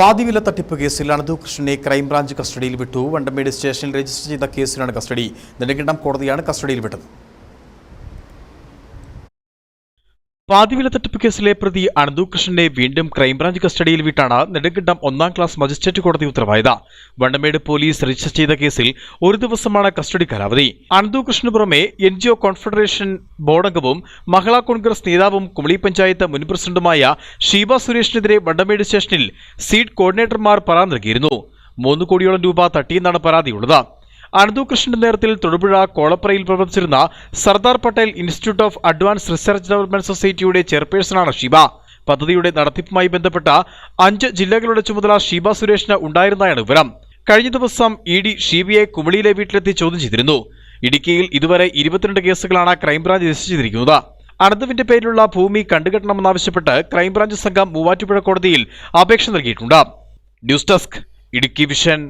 പാതിവില തട്ടിപ്പ് കേസിൽ അനന്തു കൃഷ്ണനെ ക്രൈംബ്രാഞ്ച് കസ്റ്റഡിയിൽ വിട്ടു. വണ്ടമേട് സ്റ്റേഷനിൽ രജിസ്റ്റർ ചെയ്ത കേസിലാണ് കസ്റ്റഡി. നെടുങ്കണ്ടം കോടതിയാണ് കസ്റ്റഡിയിൽ വിട്ടത്. പാതിവില തട്ടിപ്പ് കേസിലെ പ്രതി അനന്തു കൃഷ്ണനെ വീണ്ടും ക്രൈംബ്രാഞ്ച് കസ്റ്റഡിയിൽ വിട്ടാണ് നെടുങ്കണ്ടം ഒന്നാം ക്ലാസ് മജിസ്ട്രേറ്റ് കോടതി ഉത്തരവായത്. വണ്ടമേട് പോലീസ് രജിസ്റ്റർ ചെയ്ത കേസിൽ ഒരു ദിവസമാണ് കസ്റ്റഡി കാലാവധി. അനന്തു കൃഷ്ണന് പുറമെ എൻ ജി ഒ കോൺഫെഡറേഷൻ ബോർഡംഗവും മഹിളാ കോൺഗ്രസ് നേതാവും കുമളി പഞ്ചായത്ത് മുൻ പ്രസിഡന്റുമായ ഷീബ സുരേഷിനെതിരെ വണ്ടമേട് സ്റ്റേഷനിൽ സീറ്റ് കോർഡിനേറ്റർമാർ പരാതി നൽകിയിരുന്നു. മൂന്ന് കോടിയോളം രൂപ തട്ടിയെന്നാണ് പരാതിയുള്ളത്. അനന്തു കൃഷ്ണന്റെ നേതൃത്വത്തിൽ തൊടുപുഴ കോളപ്പുറയിൽ പ്രവർത്തിച്ചിരുന്ന Sardar Patel institute of advance research development സൊസൈറ്റിയുടെ ചെയർപേഴ്സണാണ് ഷീബ. പദ്ധതിയുടെ നടത്തിപ്പുമായി ബന്ധപ്പെട്ട അഞ്ച് ജില്ലകളുടെ ചുമതല ഷീബ സുരേഷിന് ഉണ്ടായിരുന്നതാണ് വിവരം. കഴിഞ്ഞ ദിവസം ഇ ഡി ഷീബയെ കുമളിയിലെ വീട്ടിലെത്തി ചോദ്യം ചെയ്തിരുന്നു. ഇടുക്കിയിൽ ഇതുവരെ ഇരുപത്തിരണ്ട് കേസുകളാണ് ക്രൈംബ്രാഞ്ച് രജിസ്റ്റർ ചെയ്തിരിക്കുന്നത്. അനന്തുവിന്റെ പേരിലുള്ള ഭൂമി കണ്ടുകെട്ടണമെന്നാവശ്യപ്പെട്ട് ക്രൈംബ്രാഞ്ച് സംഘം മൂവാറ്റുപുഴ കോടതിയിൽ അപേക്ഷ നൽകിയിട്ടുണ്ട്. News desk Idukki vision.